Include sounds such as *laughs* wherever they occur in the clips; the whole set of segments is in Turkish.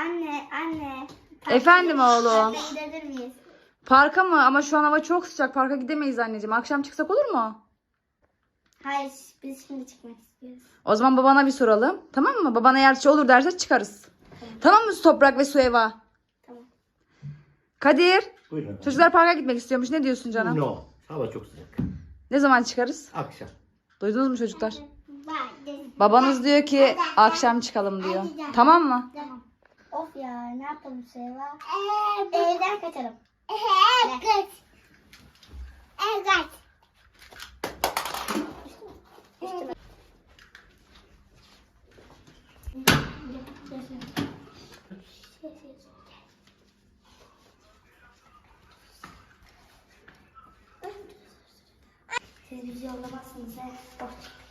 Anne, anne. Efendim oğlum. Parka gidebilir miyiz? Parka mı? Ama şu an hava çok sıcak. Parka gidemeyiz anneciğim. Akşam çıksak olur mu? Hayır, biz şimdi çıkmak istiyoruz. O zaman babana bir soralım. Tamam mı? Baban eğer şey olur derse çıkarız. Tamam mı Toprak ve Sueva? Tamam. Kadir. Buyurun efendim. Çocuklar parka gitmek istiyormuş. Ne diyorsun canım? No. Hava çok sıcak. Ne zaman çıkarız? Akşam. Duydunuz mu çocuklar? Babanız diyor ki akşam çıkalım diyor. Tamam mı? Tamam. Of ya, ne yapalım şey var? Evden kaçalım. Evet. Evet. Siz bizi yollamazsınız. he? Boş.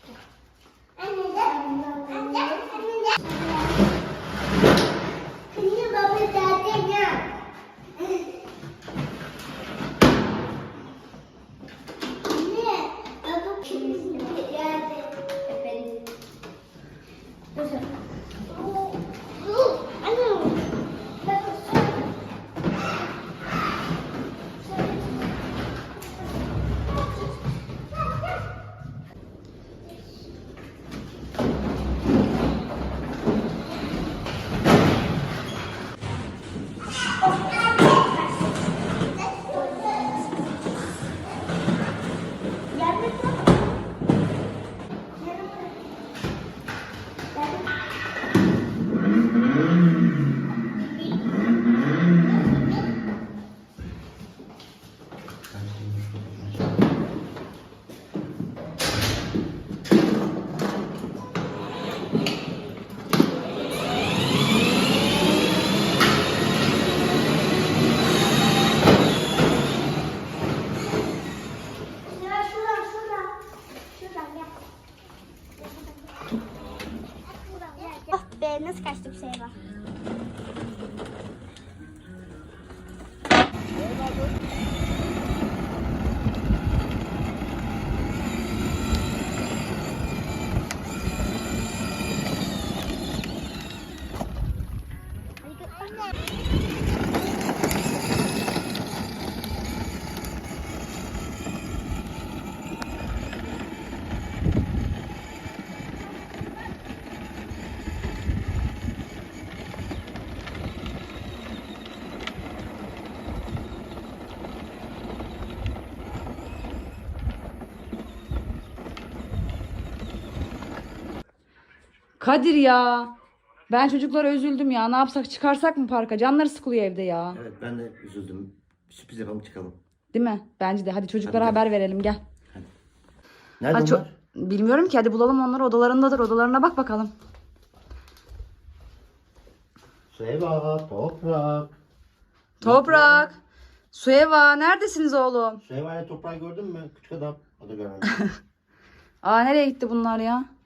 Kadir ya. Ben çocuklara üzüldüm ya. Ne yapsak çıkarsak mı parka? Canları sıkılıyor evde ya. Evet ben de üzüldüm. Sürpriz yapalım çıkalım. Değil mi? Bence de. Hadi çocuklara Hadi gel. haber verelim gel. Nerede Hadi onlar? Bilmiyorum ki hadi bulalım onları odalarındadır. Odalarına bak bakalım. Süheyva, Toprak. Toprak. Sueva neredesiniz oğlum? Süheyva ile Toprağı gördün mü? Küçük adam. O da görmedim. *laughs* Aa nereye gitti bunlar ya?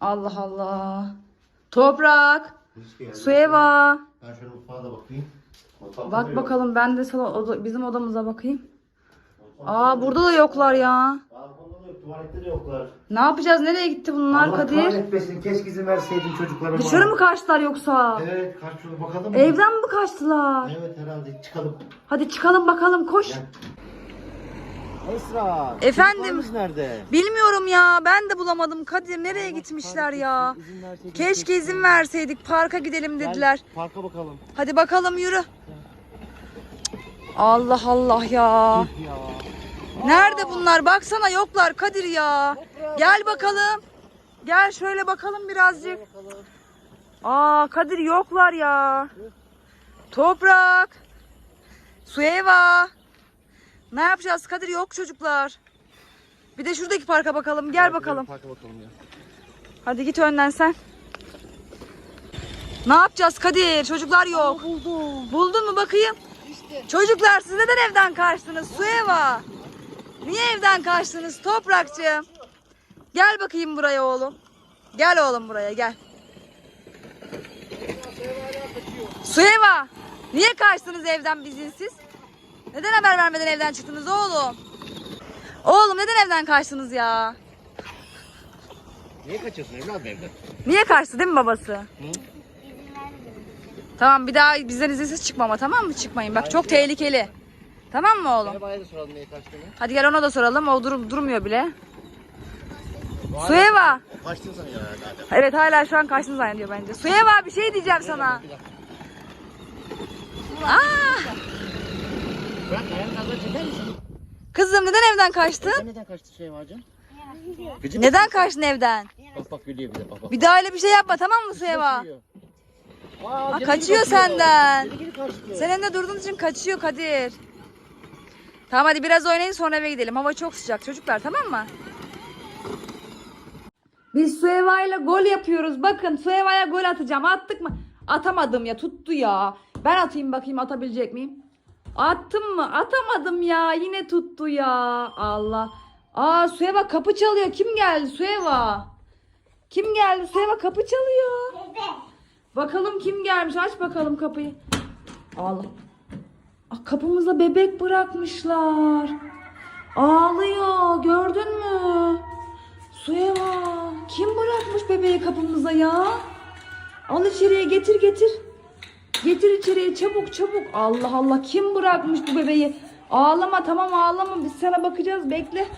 Allah Allah. Toprak. Sueva. Ben şöyle mutfağa da bakayım. Mutfakta da Bak yok. bakalım ben de salon, oda- bizim odamıza bakayım. Aa burada da yoklar ya. Balkonda da yok, tuvalette de yoklar. Ne yapacağız? Nereye gitti bunlar Allah Kadir? kahretmesin. Keşke izin verseydin çocuklarıma. Dışarı mı kaçtılar yoksa? Evet, kaç bakalım mı? Evden mi kaçtılar? Evet herhalde çıkalım. Hadi çıkalım bakalım koş. Gel. Esra. Efendim? nerede? Bilmiyorum ya ben de bulamadım Kadir nereye gitmişler ya? İzin Keşke izin verseydik parka gidelim Gel, dediler. Parka bakalım. Hadi bakalım yürü. Allah Allah ya. Ya. Nerede bunlar? Baksana yoklar Kadir ya. Gel bakalım. Gel şöyle bakalım birazcık. Bakalım. Aa Kadir yoklar ya. Toprak. Sueva. Ne yapacağız Kadir yok çocuklar. Bir de şuradaki parka bakalım. Gel bakalım. Parka bakalım ya. Hadi git önden sen. Ne yapacağız Kadir? Çocuklar yok. Buldum. Buldun mu bakayım? Çocuklar siz neden evden kaçtınız? Sueva. Niye evden kaçtınız Toprakçığım? Gel bakayım buraya oğlum. Gel oğlum buraya gel. Sueva. Niye kaçtınız evden izinsiz? Neden haber vermeden evden çıktınız oğlum? Oğlum neden evden kaçtınız ya? Niye kaçıyorsun evladım evden? Niye kaçtı değil mi babası? Vermedi. Tamam bir daha bizden izinsiz çıkma ama tamam mı? Çıkmayın. Bak çok tehlikeli. Tamam mı oğlum? Merhaba'ya da soralım niye kaçtığını. Hadi gel ona da soralım. O durum durmuyor bile. Sueva. Kaçtın sen ya herhalde. Evet hala şu an kaçtın zannediyor bence. Sueva bir şey diyeceğim sana. Aa, Bırak ayağını kazan çeker misin? kızım neden evden kaçtın? Sen neden kaçtın şey varcım? Gıcık Neden kaçtın evden? Bak bak gülüyor bir de bak bak. Bir daha öyle bir şey yapma tamam mı Sueva? Kaçıyor. Aa, geri kaçıyor geri kaçıyor. senden. Geri geri kaçıyor. Sen evde durduğun için kaçıyor Kadir. Tamam hadi biraz oynayın sonra eve gidelim. Hava çok sıcak çocuklar tamam mı? Biz Sueva ile gol yapıyoruz. Bakın Sueva'ya gol atacağım. Attık mı? Atamadım ya tuttu ya. Ben atayım bakayım atabilecek miyim? Attım mı? Atamadım ya. Yine tuttu ya. Allah. Aa Sueva kapı çalıyor. Kim geldi Sueva? Kim geldi? Sueva kapı çalıyor. Bakalım kim gelmiş. Aç bakalım kapıyı. Allah. Aa, kapımıza bebek bırakmışlar. Ağlıyor. Gördün mü? Sueva. Kim bırakmış bebeği kapımıza ya? Al içeriye getir getir. Getir içeriye çabuk çabuk. Allah Allah kim bırakmış bu bebeği? Ağlama tamam ağlama biz sana bakacağız bekle.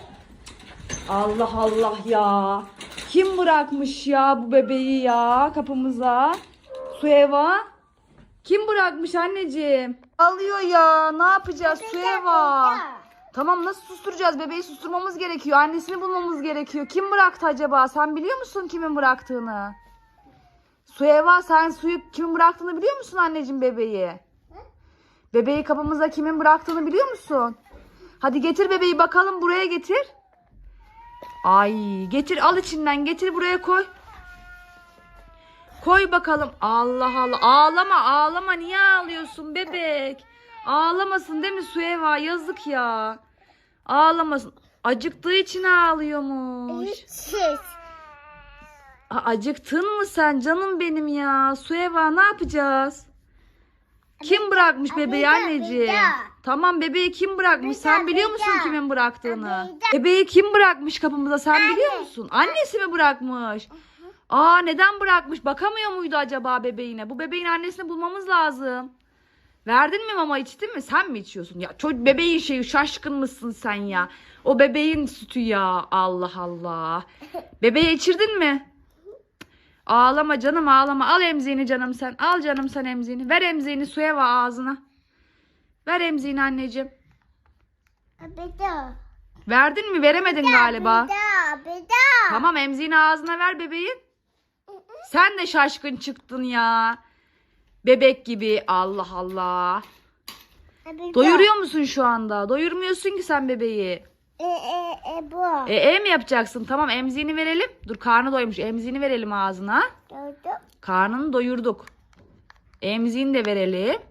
Allah Allah ya. Kim bırakmış ya bu bebeği ya kapımıza? Sueva. Kim bırakmış anneciğim? Ağlıyor ya. Ne yapacağız Sueva? Tamam nasıl susturacağız? Bebeği susturmamız gerekiyor. Annesini bulmamız gerekiyor. Kim bıraktı acaba? Sen biliyor musun kimin bıraktığını? Sueva sen suyu kimin bıraktığını biliyor musun anneciğim bebeği? Bebeği kapımıza kimin bıraktığını biliyor musun? Hadi getir bebeği bakalım buraya getir. Ay getir al içinden getir buraya koy. Koy bakalım. Allah Allah. Ağlama ağlama. Niye ağlıyorsun bebek? Ağlamasın değil mi Sueva? Yazık ya. Ağlamasın. Acıktığı için ağlıyormuş. Siz. Acıktın mı sen canım benim ya? Sueva ne yapacağız? Kim bırakmış bebeği anneciğim? Tamam bebeği kim bırakmış? Sen biliyor musun kimin bıraktığını? Bebeği kim bırakmış kapımıza? Sen biliyor musun? Annesi mi bırakmış? Aa neden bırakmış? Bakamıyor muydu acaba bebeğine? Bu bebeğin annesini bulmamız lazım. Verdin mi mama içtin mi? Sen mi içiyorsun? Ya çocuk bebeğin şeyi şaşkın mısın sen ya? O bebeğin sütü ya. Allah Allah. *laughs* Bebeğe içirdin mi? Ağlama canım ağlama. Al emziğini canım sen. Al canım sen emziğini. Ver emziğini suya ve ağzına. Ver emziğini anneciğim. Abida. Verdin mi? Veremedin galiba. Abida. Abida. Tamam emziğini ağzına ver bebeğin. Sen de şaşkın çıktın ya. Bebek gibi. Allah Allah. Abida. Doyuruyor musun şu anda? Doyurmuyorsun ki sen bebeği. E, e, e, bu. E, e mi yapacaksın? Tamam emziğini verelim. Dur karnı doymuş. Emziğini verelim ağzına. Doğdu. Karnını doyurduk. Emziğini de verelim.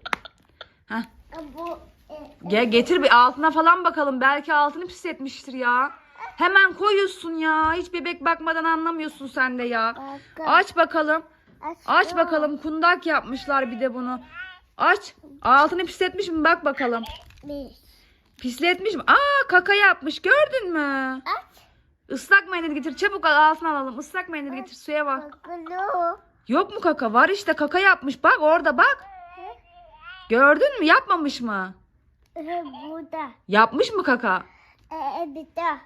Heh. E, Bu. E, Gel getir bir altına falan bakalım. Belki altını pisletmiştir ya. Hemen koyuyorsun ya. Hiç bebek bakmadan anlamıyorsun sen de ya. Bakın. Aç bakalım. Aç bakalım. Kundak yapmışlar bir de bunu. Aç. Altını pisletmiş mi? Bak bakalım. Bir. Pisletmiş mi? Aa kaka yapmış. Gördün mü? Aç. Islak mendil getir. Çabuk al altına alalım. Islak mendil getir. Suya bak. Yok mu kaka? Var işte kaka yapmış. Bak orada bak. Gördün mü? Yapmamış mı? E, burada. Yapmış mı kaka? E, e, daha.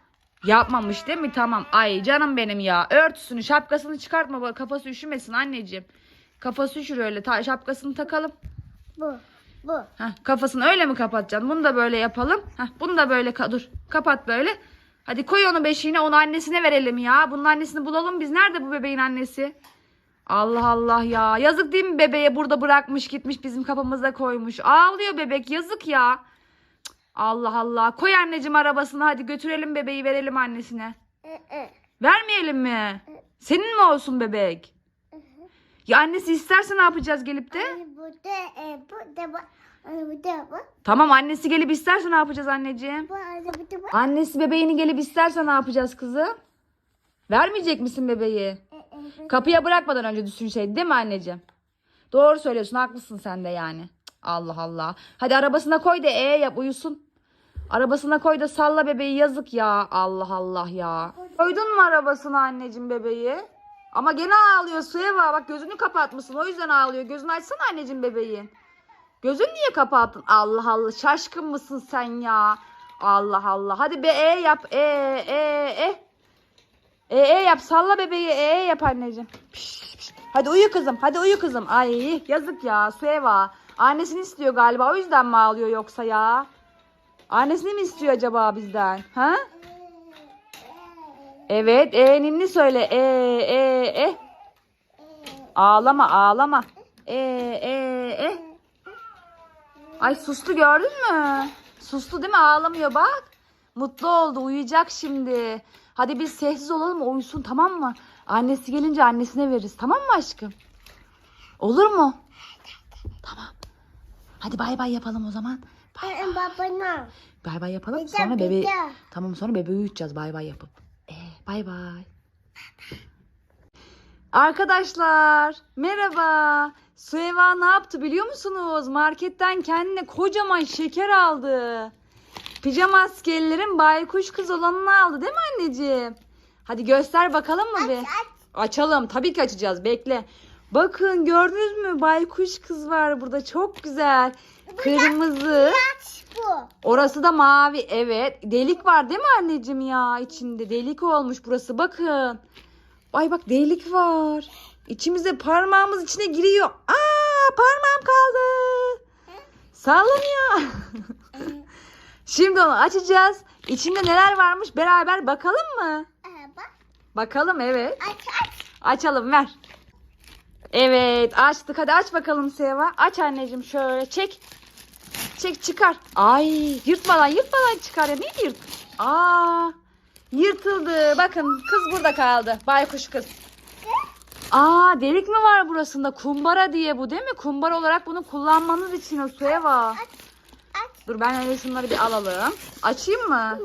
Yapmamış değil mi? Tamam. Ay canım benim ya. Örtüsünü, şapkasını çıkartma. Kafası üşümesin anneciğim. Kafası üşür öyle. Ta şapkasını takalım. Bu. Bu. Heh, kafasını öyle mi kapatacaksın? Bunu da böyle yapalım. Heh, bunu da böyle ka- dur. Kapat böyle. Hadi koy onu beşiğine. Onu annesine verelim ya. Bunun annesini bulalım biz. Nerede bu bebeğin annesi? Allah Allah ya. Yazık değil mi bebeğe burada bırakmış gitmiş bizim kapımıza koymuş. Ağlıyor bebek. Yazık ya. Cık, Allah Allah. Koy anneciğim arabasına. Hadi götürelim bebeği verelim annesine. E, e. Vermeyelim mi? Senin mi olsun bebek? Ya annesi isterse ne yapacağız gelip de? Ay, burada. E, burada. Bu. Ay, burada. Bu. Tamam annesi gelip isterse ne yapacağız anneciğim? Bu. Ay, burada. Bu. Annesi bebeğini gelip isterse ne yapacağız kızım? Vermeyecek misin bebeği? E, e, Kapıya bırakmadan önce düşün şey değil mi anneciğim? Doğru söylüyorsun haklısın sen de yani. Cık, Allah Allah. Hadi arabasına koy da e yap uyusun. Arabasına koy da salla bebeği yazık ya. Allah Allah ya. Koydun mu arabasına anneciğim bebeği? Ama gene ağlıyor Sueva. Bak gözünü kapatmışsın. O yüzden ağlıyor. Gözünü açsana anneciğim bebeğin. Gözünü niye kapattın? Allah Allah. Şaşkın mısın sen ya? Allah Allah. Hadi be e yap. E e e. E e yap. Salla bebeği. E e yap anneciğim. Piş, piş. Hadi uyu kızım. Hadi uyu kızım. Ay yazık ya Sueva. Annesini istiyor galiba. O yüzden mi ağlıyor yoksa ya? Annesini mi istiyor acaba bizden? Ha? Evet, e ninni söyle. E e e. Ağlama, ağlama. E e e. Ay sustu gördün mü? Sustu değil mi? Ağlamıyor bak. Mutlu oldu, uyuyacak şimdi. Hadi biz sessiz olalım, uyusun tamam mı? Annesi gelince annesine veririz. Tamam mı aşkım? Olur mu? Tamam. Hadi bay bay yapalım o zaman. Bay Babana. bay, bay yapalım. Sonra bebeği. Tamam sonra bebeği uyutacağız bay bay yapıp. Bay bay. Arkadaşlar merhaba. Sueva ne yaptı biliyor musunuz? Marketten kendine kocaman şeker aldı. Pijama askerlerin baykuş kız olanını aldı değil mi anneciğim? Hadi göster bakalım mı bir? Açalım. Tabii ki açacağız. Bekle. Bakın gördünüz mü? Baykuş kız var burada. Çok güzel. Kırmızı. Bu. Orası da mavi. Evet. Delik var değil mi anneciğim ya içinde? Delik olmuş burası. Bakın. Ay bak delik var. İçimize parmağımız içine giriyor. Aa parmağım kaldı. Sallanıyor. *laughs* Şimdi onu açacağız. İçinde neler varmış beraber bakalım mı? Ee, bak. Bakalım evet. Aç aç. Açalım ver. Evet açtık. Hadi aç bakalım Seva. Aç anneciğim şöyle çek. Çek çıkar. Ay yırtmadan yırtmadan çıkar ya. Niye yırt? Aa yırtıldı. Bakın kız burada kaldı. Baykuş kız. Aa delik mi var burasında? Kumbara diye bu değil mi? Kumbara olarak bunu kullanmanız için o Seva. Aç. Dur ben öyle şunları bir alalım. Açayım mı?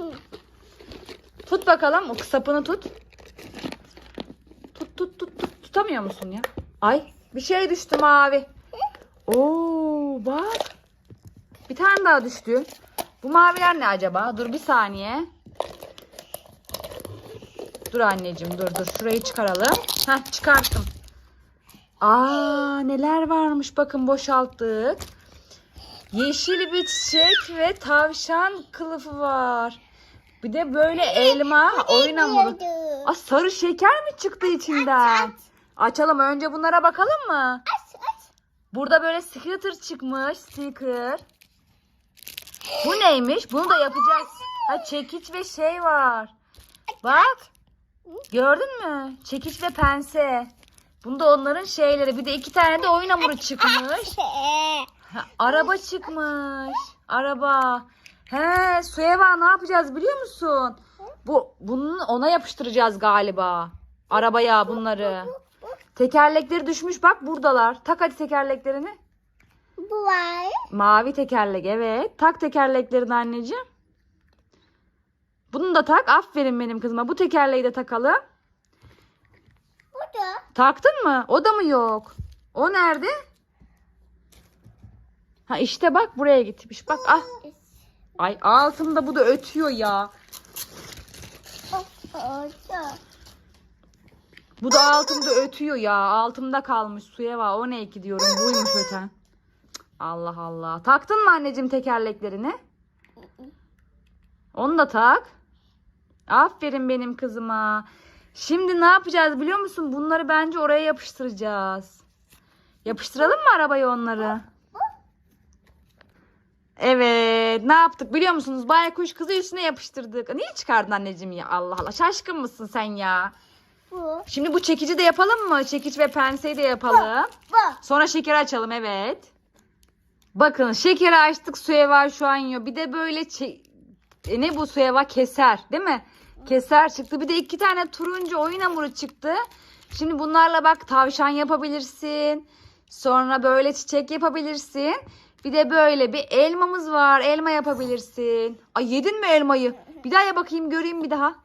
Tut bakalım. O sapını tut. Tut tut tut tut. Tutamıyor musun ya? Ay bir şey düştü mavi. Oo bak. Bir tane daha düştü. Bu maviler ne acaba? Dur bir saniye. Dur anneciğim dur dur. Şurayı çıkaralım. Heh çıkarttım. Aa neler varmış bakın boşalttık. Yeşil bir çiçek ve tavşan kılıfı var. Bir de böyle elma, oyun hamuru. Aa, sarı şeker mi çıktı içinden? Açalım. Önce bunlara bakalım mı? Aç aç. Burada böyle sticker çıkmış. Sticker. Bu neymiş? Bunu da yapacağız. Ha çekiç ve şey var. Bak. Gördün mü? Çekiç ve pense. Bunda onların şeyleri. Bir de iki tane de oyun hamuru çıkmış. Ha, araba çıkmış. Araba. He, Sueva ne yapacağız biliyor musun? Bu bunun ona yapıştıracağız galiba. Arabaya bunları. Tekerlekleri düşmüş bak buradalar. Tak hadi tekerleklerini. Bu var. Mavi tekerlek evet. Tak tekerleklerini anneciğim. Bunu da tak. Aferin benim kızıma. Bu tekerleği de takalım. Burada. Taktın mı? O da mı yok? O nerede? Ha işte bak buraya gitmiş. Bak ah. Ay altımda bu da ötüyor ya. Orada. Bu da altımda ötüyor ya. Altımda kalmış suya var. O ne ki diyorum. Buymuş öten. Allah Allah. Taktın mı anneciğim tekerleklerini? Onu da tak. Aferin benim kızıma. Şimdi ne yapacağız biliyor musun? Bunları bence oraya yapıştıracağız. Yapıştıralım mı arabaya onları? Evet. Ne yaptık biliyor musunuz? Baykuş kızı üstüne yapıştırdık. Niye çıkardın anneciğim ya? Allah Allah. Şaşkın mısın sen ya? Bu. Şimdi bu çekici de yapalım mı? Çekiç ve penseyi de yapalım. Bu. Sonra şekeri açalım evet. Bakın şekeri açtık Sueva şu an yiyor. Bir de böyle e, ne bu Sueva keser değil mi? Keser çıktı. Bir de iki tane turuncu oyun hamuru çıktı. Şimdi bunlarla bak tavşan yapabilirsin. Sonra böyle çiçek yapabilirsin. Bir de böyle bir elmamız var. Elma yapabilirsin. Ay yedin mi elmayı? Bir daha ya bakayım göreyim bir daha.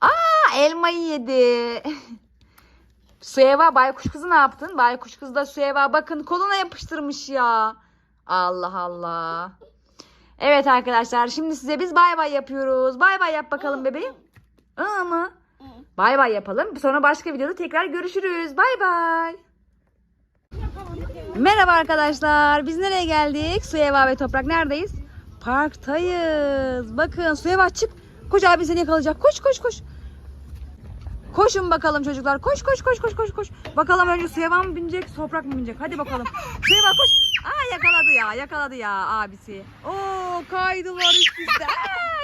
Aa elmayı yedi. *laughs* Sueva baykuş kızı ne yaptın? Baykuş kız da Sueva bakın koluna yapıştırmış ya. Allah Allah. Evet arkadaşlar şimdi size biz bay bay yapıyoruz. Bay bay yap bakalım bebeğim. Aa mı? Bay bay yapalım. Sonra başka videoda tekrar görüşürüz. Bay bay. Merhaba arkadaşlar. Biz nereye geldik? Suyeva ve Toprak neredeyiz? Parktayız. Bakın Suyeva çık. Koş abi seni yakalayacak. Koş koş koş. Koşun bakalım çocuklar. Koş koş koş koş koş koş. Bakalım önce Suyeva mı binecek, Toprak mı binecek? Hadi bakalım. Suyeva koş. Aa yakaladı ya. Yakaladı ya abisi. Oo kaydılar üst üste.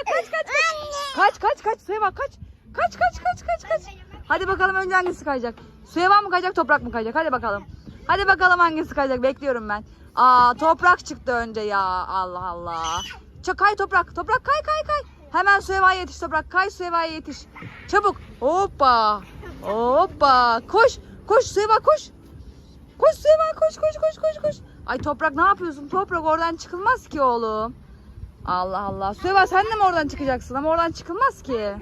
Kaç kaç kaç. Kaç kaç kaç Suyeva kaç. Kaç kaç kaç kaç kaç. Hadi bakalım önce hangisi kayacak? Suyeva mı kayacak, Toprak mı kayacak? Hadi bakalım. Hadi bakalım hangisi kayacak. Bekliyorum ben. Aa Toprak çıktı önce ya. Allah Allah. Çok kay Toprak. Toprak kay kay kay. Hemen Suyeva'ya yetiş Toprak. Kay Suyeva'ya yetiş. Çabuk. Hoppa. Hoppa. Koş. Koş Suyeva koş. Koş Suyeva koş koş koş koş koş. Ay Toprak ne yapıyorsun? Toprak oradan çıkılmaz ki oğlum. Allah Allah. Suyeva sen de mi oradan çıkacaksın? Ama oradan çıkılmaz ki.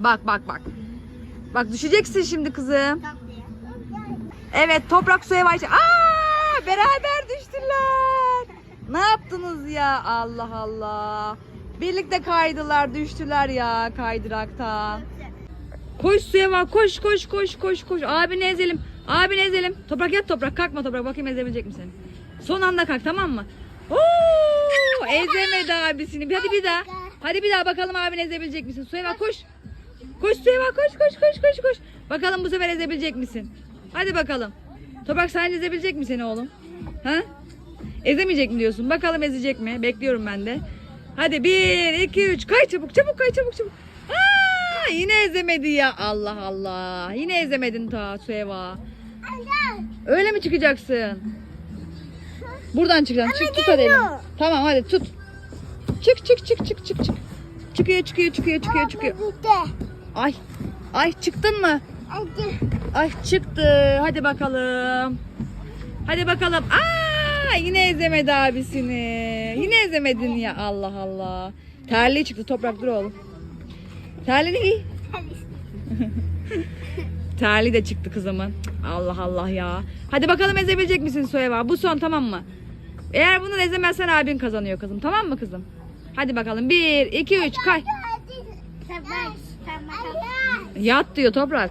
Bak bak bak. Bak düşeceksin şimdi kızım. Evet toprak suya başladı. Aa beraber düştüler. Ne yaptınız ya Allah Allah. Birlikte kaydılar düştüler ya kaydıraktan. Koş suya bak koş koş koş koş koş. Abini ezelim. Abini ezelim. Toprak yat toprak kalkma toprak bakayım ezebilecek misin? Son anda kalk tamam mı? Oo, ezemedi abisini. Hadi bir daha. Hadi bir daha bakalım abini ezebilecek misin? Suya bak koş. Koş Suya bak koş koş koş koş koş. Bakalım bu sefer ezebilecek misin? Hadi bakalım. Toprak sen ezebilecek mi seni oğlum? Ha? Ezemeyecek mi diyorsun? Bakalım ezecek mi? Bekliyorum ben de. Hadi bir, iki, üç. Kay çabuk, çabuk kay çabuk çabuk. Aa, yine ezemedi ya. Allah Allah. Yine ezemedin ta Sueva. Öyle mi çıkacaksın? Buradan çıkacaksın. Çık tut hadi elini. Tamam hadi tut. Çık çık çık çık çık çık. Çıkıyor çıkıyor çıkıyor çıkıyor çıkıyor. Ay. Ay çıktın mı? Ay çıktı. Hadi bakalım. Hadi bakalım. Aa, yine ezemedi abisini. Yine ezemedin ya. Allah Allah. Terliği çıktı. Toprak dur oğlum. Terliğini giy. *laughs* Terliği de çıktı kızımın. Allah Allah ya. Hadi bakalım ezebilecek misin Soyeva? Bu son tamam mı? Eğer bunu ezemezsen abin kazanıyor kızım. Tamam mı kızım? Hadi bakalım. Bir, iki, üç, kay. Yat diyor toprak.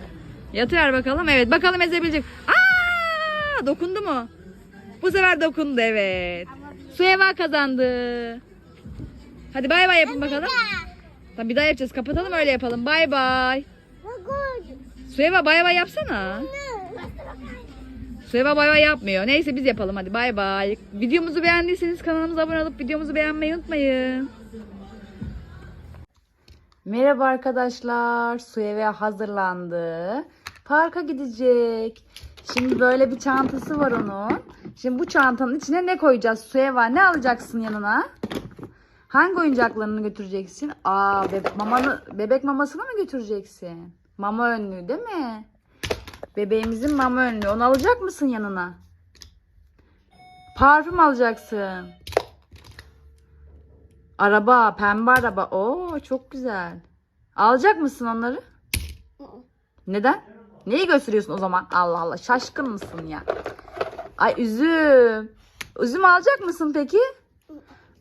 Yatıver bakalım. Evet bakalım ezebilecek. Aa, dokundu mu? Bu sefer dokundu evet. Suyeva kazandı. Hadi bay bay yapın bakalım. Tamam bir daha yapacağız. Kapatalım öyle yapalım. Bay bay. Suyeva bay bay yapsana. Suyeva bay bay yapmıyor. Neyse biz yapalım hadi bay bay. Videomuzu beğendiyseniz kanalımıza abone olup videomuzu beğenmeyi unutmayın. Merhaba arkadaşlar. Suyeve hazırlandı. Parka gidecek. Şimdi böyle bir çantası var onun. Şimdi bu çantanın içine ne koyacağız Suyeva? Ne alacaksın yanına? Hangi oyuncaklarını götüreceksin? Aa, bebek, mamanı, bebek mamasını mı götüreceksin? Mama önlüğü değil mi? Bebeğimizin mama önlüğü. Onu alacak mısın yanına? Parfüm alacaksın. Araba, pembe araba. Oo, çok güzel. Alacak mısın onları? Neden? Neyi gösteriyorsun o zaman? Allah Allah, şaşkın mısın ya? Ay üzüm. Üzüm alacak mısın peki?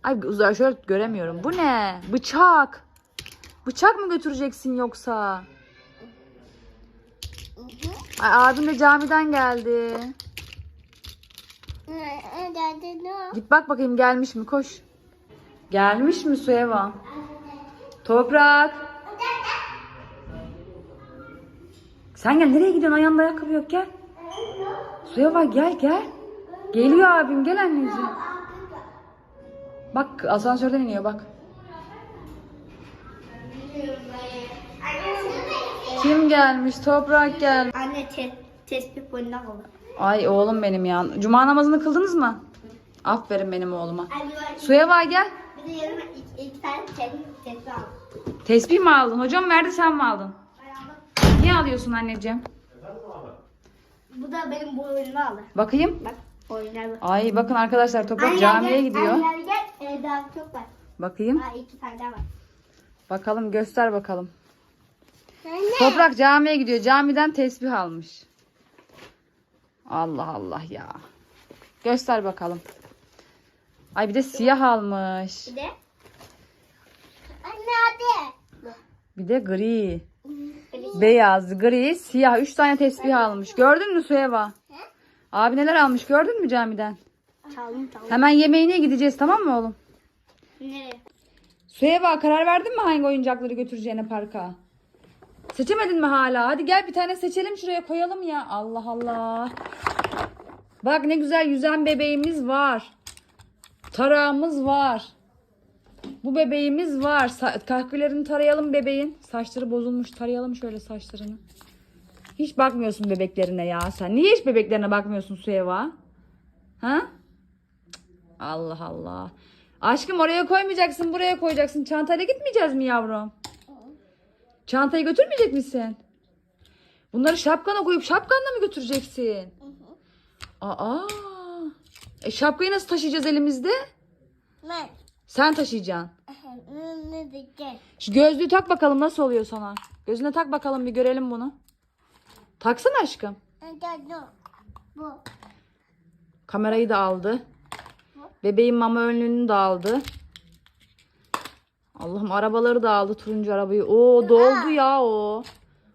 Ay uzak şöyle göremiyorum. Bu ne? Bıçak. Bıçak mı götüreceksin yoksa? Ay abin de camiden geldi. Git bak bakayım gelmiş mi? Koş. Gelmiş mi Suyeva? Toprak. Sen gel nereye gidiyorsun? Ayağında ayakkabı yok gel. Suyeva gel gel. Geliyor abim gel anneciğim. Bak asansörden iniyor bak. Kim gelmiş? Toprak gel. Anne te tespih boyundan olur. Ay oğlum benim ya. Cuma namazını kıldınız mı? Aferin benim oğluma. Anne var. Suya gel. Bir de yanıma iki, iki tane tespih, tespih aldım. Tesbih mi aldın? Hocam verdi sen mi aldın? Niye alıyorsun anneciğim? Bu da benim boynuma aldı. Bakayım. Bak bak. Ay bakın arkadaşlar Toprak Anne, camiye gel, gidiyor. Anne gel. Ee, daha çok var. Bakayım. Daha iki tane daha var. Bakalım göster bakalım. Anne. Toprak camiye gidiyor. Camiden tesbih almış. Allah Allah ya. Göster bakalım. Ay bir de siyah almış. Bir de. Anne hadi. Bir de gri. Beyaz, gri, siyah. Üç tane tesbih almış. Gördün mü Süheyva? Abi neler almış gördün mü camiden? Çaldım çaldım. Hemen yemeğine gideceğiz tamam mı oğlum? Nereye? Süheyva karar verdin mi hangi oyuncakları götüreceğine parka? Seçemedin mi hala? Hadi gel bir tane seçelim şuraya koyalım ya. Allah Allah. Bak ne güzel yüzen bebeğimiz var. Tarağımız var. Bu bebeğimiz var. Sa- kahkülerini tarayalım bebeğin. Saçları bozulmuş. Tarayalım şöyle saçlarını. Hiç bakmıyorsun bebeklerine ya sen. Niye hiç bebeklerine bakmıyorsun Süheyva? Ha? Allah Allah. Aşkım oraya koymayacaksın, buraya koyacaksın. Çantayla gitmeyeceğiz mi yavrum? Çantayı götürmeyecek misin? Bunları şapkana koyup şapkanla mı götüreceksin? Aa. E şapkayı nasıl taşıyacağız elimizde? Ben. Sen taşıyacaksın. Şu gözlüğü tak bakalım nasıl oluyor sana. Gözüne tak bakalım bir görelim bunu. Taksana aşkım. Bu. Kamerayı da aldı. Bebeğin mama önlüğünü de aldı. Allah'ım arabaları da aldı turuncu arabayı. Oo doldu ya o.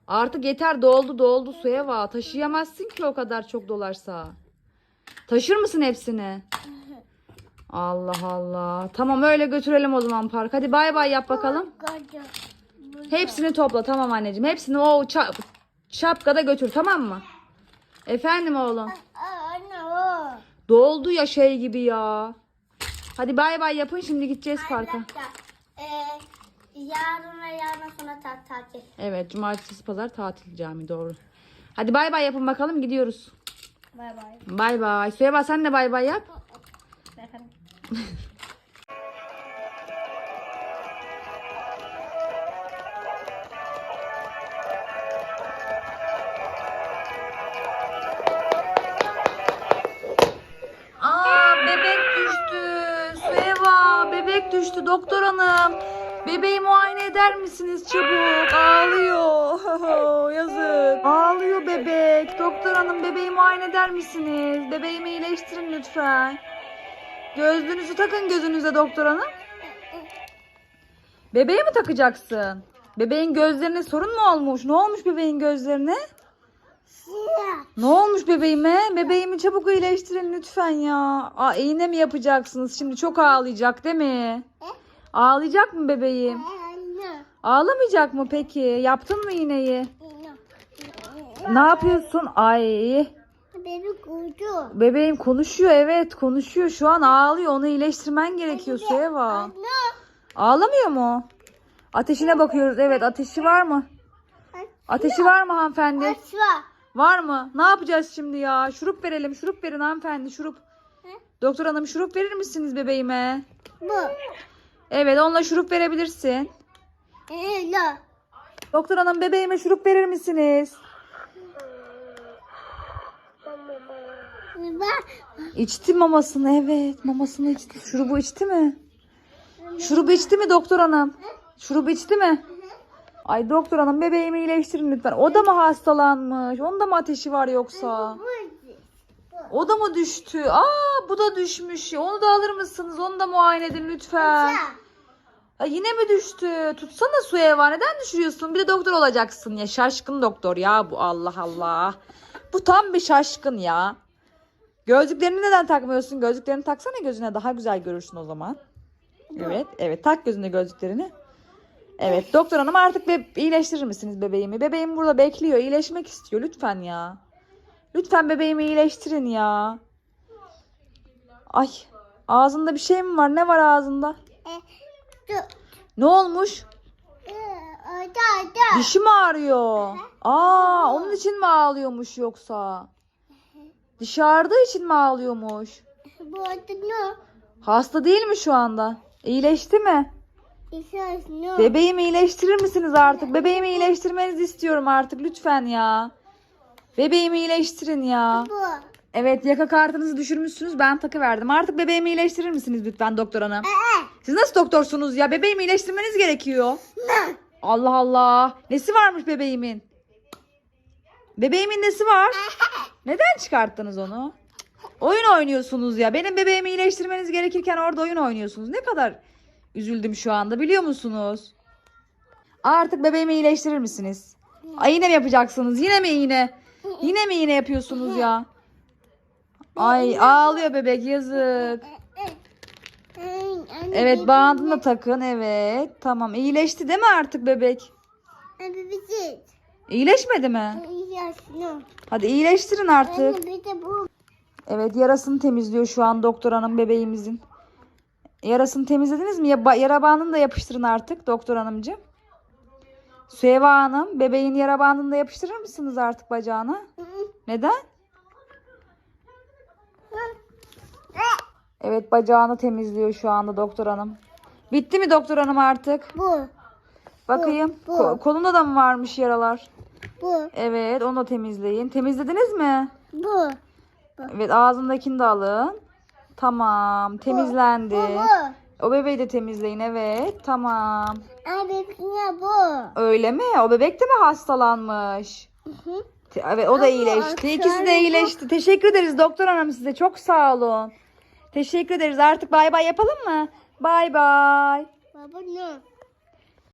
Artık yeter doldu doldu suya va. Taşıyamazsın ki o kadar çok dolarsa. Taşır mısın hepsini? Allah Allah. Tamam öyle götürelim o zaman park. Hadi bay bay yap bakalım. Hepsini topla tamam anneciğim. Hepsini o ça- şapkada götür tamam mı? Efendim oğlum. Doldu ya şey gibi ya. Hadi bay bay yapın şimdi gideceğiz parka. Ee, yarın ve yarın sonra tat tatil. Evet cumartesi pazar tatil cami doğru. Hadi bay bay yapın bakalım gidiyoruz. Bay bay. Bay bay. Süheyba sen de bay bay yap. Efendim. *laughs* Aa bebek düştü. Süheyba bebek düştü doktor hanım. Bebeği muayene eder misiniz çabuk? Ağlıyor. *laughs* Yazık. Ağlıyor bebek. Doktor hanım bebeği muayene eder misiniz? Bebeğimi iyileştirin lütfen. Gözlüğünüzü takın gözünüze doktor hanım. Bebeğe mi takacaksın? Bebeğin gözlerine sorun mu olmuş? Ne olmuş bebeğin gözlerine? Ne olmuş bebeğime? Bebeğimi çabuk iyileştirin lütfen ya. Aa, iğne mi yapacaksınız? Şimdi çok ağlayacak değil mi? Ağlayacak mı bebeğim? Ağlamayacak mı peki? Yaptın mı iğneyi? Ne yapıyorsun? Ay Bebek uyudu. bebeğim konuşuyor evet konuşuyor. Şu an ağlıyor. Onu iyileştirmen gerekiyor Süheyva. Anne. Ağlamıyor mu? Ateşine bakıyoruz. Evet ateşi var mı? Ateşi var mı hanımefendi? Açma. Var mı? Ne yapacağız şimdi ya? Şurup verelim. Şurup verin hanımefendi. Şurup. Doktor hanım şurup verir misiniz bebeğime? Bu. Evet onunla şurup verebilirsin. Ela. Doktor hanım bebeğime şurup verir misiniz? İçti mamasını evet. Mamasını içti. Şurubu içti mi? Şurubu içti mi doktor hanım? Şurubu içti mi? Ay doktor hanım bebeğimi iyileştirin lütfen. O da mı hastalanmış? Onun da mı ateşi var yoksa? O da mı düştü? Aa bu da düşmüş. Onu da alır mısınız? Onu da muayene edin lütfen. Ay, yine mi düştü? Tutsana Sueva. Neden düşürüyorsun? Bir de doktor olacaksın ya. Şaşkın doktor ya bu. Allah Allah. Bu tam bir şaşkın ya. Gözlüklerini neden takmıyorsun? Gözlüklerini taksana gözüne. Daha güzel görürsün o zaman. Evet. Evet. Tak gözüne gözlüklerini. Evet. Doktor hanım artık be- iyileştirir misiniz bebeğimi? Bebeğim burada bekliyor. İyileşmek istiyor. Lütfen ya. Lütfen bebeğimi iyileştirin ya. Ay. Ağzında bir şey mi var? Ne var ağzında? Dur. Ne olmuş? Orada orada. Dişi mi ağrıyor? Aa, onun için mi ağlıyormuş yoksa? Dişi ağrıdığı için mi ağlıyormuş? Bu arada ne? Hasta değil mi şu anda? İyileşti mi? Ne? Bebeğimi iyileştirir misiniz artık? Bebeğimi iyileştirmenizi istiyorum artık lütfen ya. Bebeğimi iyileştirin ya. Bu. Evet yaka kartınızı düşürmüşsünüz ben takıverdim. Artık bebeğimi iyileştirir misiniz lütfen doktor hanım? Ee, Siz nasıl doktorsunuz ya? Bebeğimi iyileştirmeniz gerekiyor. Allah Allah. Nesi varmış bebeğimin? Bebeğimin nesi var? Neden çıkarttınız onu? Oyun oynuyorsunuz ya. Benim bebeğimi iyileştirmeniz gerekirken orada oyun oynuyorsunuz. Ne kadar üzüldüm şu anda biliyor musunuz? Artık bebeğimi iyileştirir misiniz? Ay yine mi yapacaksınız? Yine mi iğne? Yine mi iğne yapıyorsunuz ya? Ay ağlıyor bebek yazık. Evet bandını da takın evet. Tamam iyileşti değil mi artık bebek? Bizi. İyileşmedi mi? Yaşlı. Hadi iyileştirin artık. Anne bir de bu. Evet yarasını temizliyor şu an doktor hanım bebeğimizin. Yarasını temizlediniz mi? Yara bandını da yapıştırın artık doktor hanımcığım. Süheyva hanım bebeğin yara bandını da yapıştırır mısınız artık bacağına? Neden? Evet bacağını temizliyor şu anda doktor hanım. Bitti mi doktor hanım artık? Bu. Bakayım. Bu. Ko- kolunda da mı varmış yaralar? Bu. Evet onu da temizleyin. Temizlediniz mi? Bu. Evet ağzındakini de alın. Tamam temizlendi. Bu. O bebeği de temizleyin evet tamam. Anne bebekine bu. Öyle mi? O bebek de mi hastalanmış? hı. Te- Evet o da iyileşti. İkisi de iyileşti. Teşekkür ederiz doktor hanım size. Çok sağ olun. Teşekkür ederiz. Artık bay bay yapalım mı? Bay bay. Baba ne?